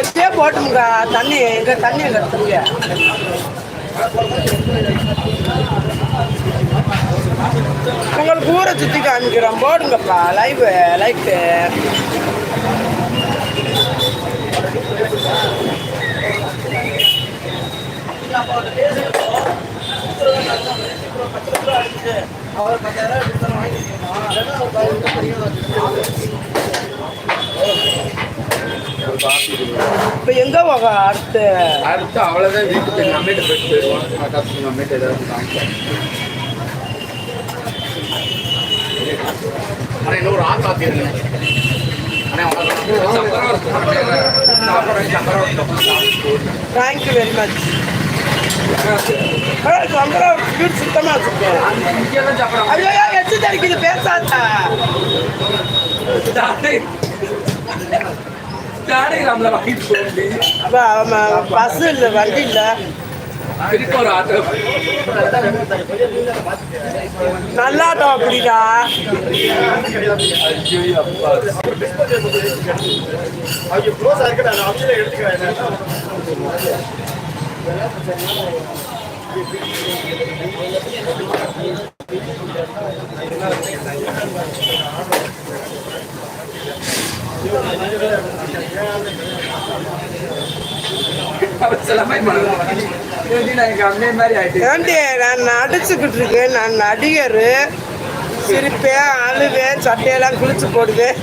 எப்பயே போட்டுமுங்க தண்ணி எங்க தண்ணி எங்க தண்ணி உங்களுக்கு ஊரை சுற்றி காமிக்கிறோம். போடுங்கப்பா. லைவ் லைக்கு அவர் பத்தாயிரம் இப்போ எங்கே போக அடுத்து? அடுத்து அவ்வளோதான் வீட்டுக்கு எங்கள் அம்மிட்ட போயிட்டு போயிடுவோம். பக்கத்து எங்கள் அம்மிட்ட ஏதாவது காமிப்போம் ஆனால் இன்னொரு சாப்பிட்றேன் சக்கரம் தேங்க்யூ வெரி மச் சாப்பிட்றாங்க ஐயோ எச்சு தெரிக்குது பேசாத. ஜானகிராமில் வாங்கிட்டு பஸ் இல்லை வண்டி இல்லை திருப்பி ஒரு ஆட்டோ நல்லாட்டம் அப்படிடா எடுத்துக்கிறேன் நான் ஏண்டி நான் நடிச்சுக்கிட்டு இருக்கேன். நான் நடிகர். சிரிப்பேன் அழுவேன் சட்டையெல்லாம் குளிச்சு போடுவேன்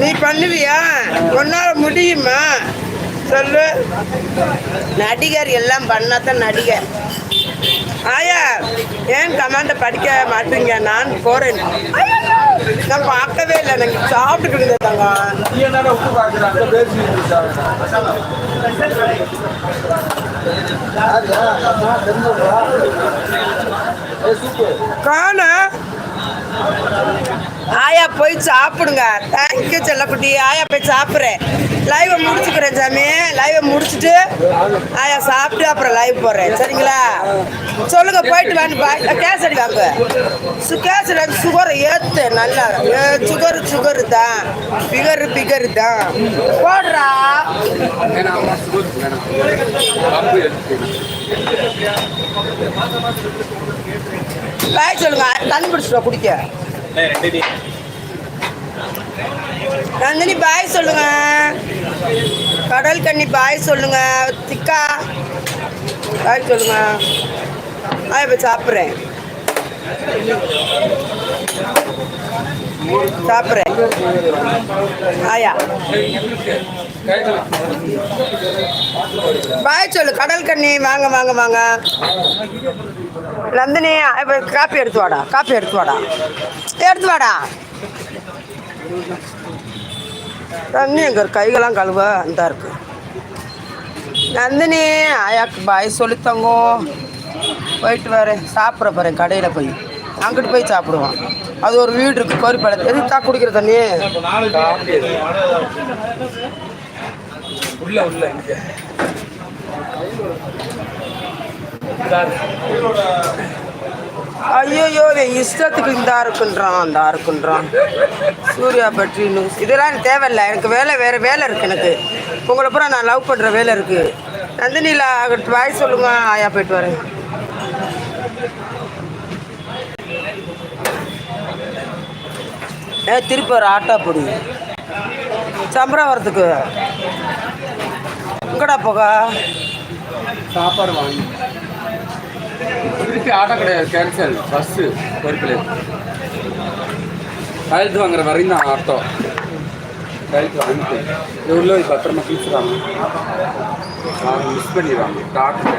நீ பண்ணுவியா? உன்னால முடியுமா? சொல்லு. நடிகர் எல்லாம் பண்ணாதான் நடிகர். ஆயா ஏன் கமாண்ட படிக்க மாட்டீங்க? நான் போறேன். நான் பார்க்கவே இல்லை. எனக்கு சாப்பிட்டுக்கிட்டு இருந்தேன் இருக்காங்க காண. ஆயா போய் சாப்பிடுங்க. தேங்க்யூ செல்லக்குட்டி. ஆயா போய் சாப்பிட்றேன். லைவை முடிச்சுக்கிறேன் சாமி. லைவை முடிச்சுட்டு ஆயா சாப்பிட்டு அப்புறம் லைவ் போடுறேன். சரிங்களா? சொல்லுங்க போயிட்டு வாங்க பாய். கேசரி வாங்க. சு கேசரி வந்து சுகர் ஏற்று நல்லா சுகர் சுகர் தான். பிகர் பிகர் தான். போடுறா. வேணாம் பாய் சொல்லுங்க தண்ணி பிடிச்சிடுவா குடிக்க. நந்தினி பாய் சொல்லுங்க. கடல் கண்ணி பாய் சொல்லுங்க. திக்கா பாய் சொல்லுங்க. நான் இப்போ சாப்பிட்றேன். சாப்பிட்றேன். ஆயா. பாய் சொல்லு கடல் கண்ணி வாங்க வாங்க வாங்க. நந்தினி இப்போ காப்பி எடுத்து வாடா காப்பி எடுத்து வாடா. எடுத்து வாடா. தண்ணி எங்க இருக்கு? கழுவ அந்த இருக்கு. நந்தினி ஆயாக்கு பாய் சொல்லித்தங்கோ போயிட்டு வரேன் சாப்பிட போகிறேன் கடையில் போய். அங்கிட்டு போய் சாப்பிடுவான். அது ஒரு வீடு இருக்கு கோரிப்பாளத்து எதுக்கு தான் குடிக்கிற தண்ணி? உள்ள உள்ள இங்க. ஐயோ என் இஷ்டத்துக்கு இந்தா இருக்குன்றான் அந்த இருக்குன்றான். சூர்யா பற்றி நியூஸ் இதெல்லாம் எனக்கு தேவையில்லை. எனக்கு வேலை வேறு வேலை இருக்குது எனக்கு. உங்களை பூரா நான் லவ் பண்ணுற வேலை இருக்குது நந்தினியில் வாய் சொல்லுங்க. ஆயா போயிட்டு வரேன். ஏ திருப்பி ஒரு ஆட்டோ சம்பரம் வரத்துக்கு எங்கடா போகா? சாப்பாடு வாங்கி. திருப்பி ஆட்டோ கிடையாது கேன்சல் பஸ்ஸு பொறுப்பில் கையெழுத்து வாங்குற வரையும் தான் ஆட்டோ. கையெழுத்து வாங்கிட்டு. இது உள்ள பத்திரமா கிழிச்சுறாங்க அவங்க மிஸ் பண்ணிடுவாங்க. டாக்டர்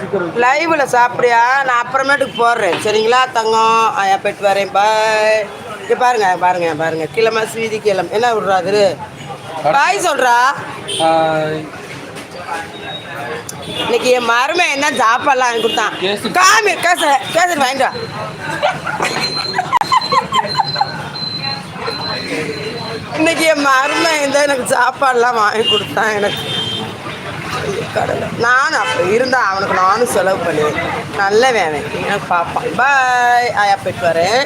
சீக்கிரம். லைவ்ல சாப்பிட்றியா? நான் அப்புறமேட்டுக்கு போடுறேன். சரிங்களா தங்கம்? ஆயா போயிட்டு வரேன். பாய் இங்கே பாருங்க பாருங்க பாருங்க. கிழமை ஸ்வீதி கிழமை. என்ன விட்றாரு பாய் சொல்றா. ஆஹ், இன்னைக்கு என் மருமை என்ன சாப்பாடுலாம் வாங்கி கொடுத்தான். காமி கேசரி கேசரி வாங்கிட்டு இன்னைக்கு என் மருமை இந்த எனக்கு சாப்பாடுலாம் வாங்கி கொடுத்தான் எனக்கு. கடவுளே. நானும் அப்போ இருந்தா அவனுக்கு நானும் செலவு பண்ணுவேன். நல்ல வேணும் எனக்கு பார்ப்பான். பாய் ஆயா போயிட்டு வரேன்.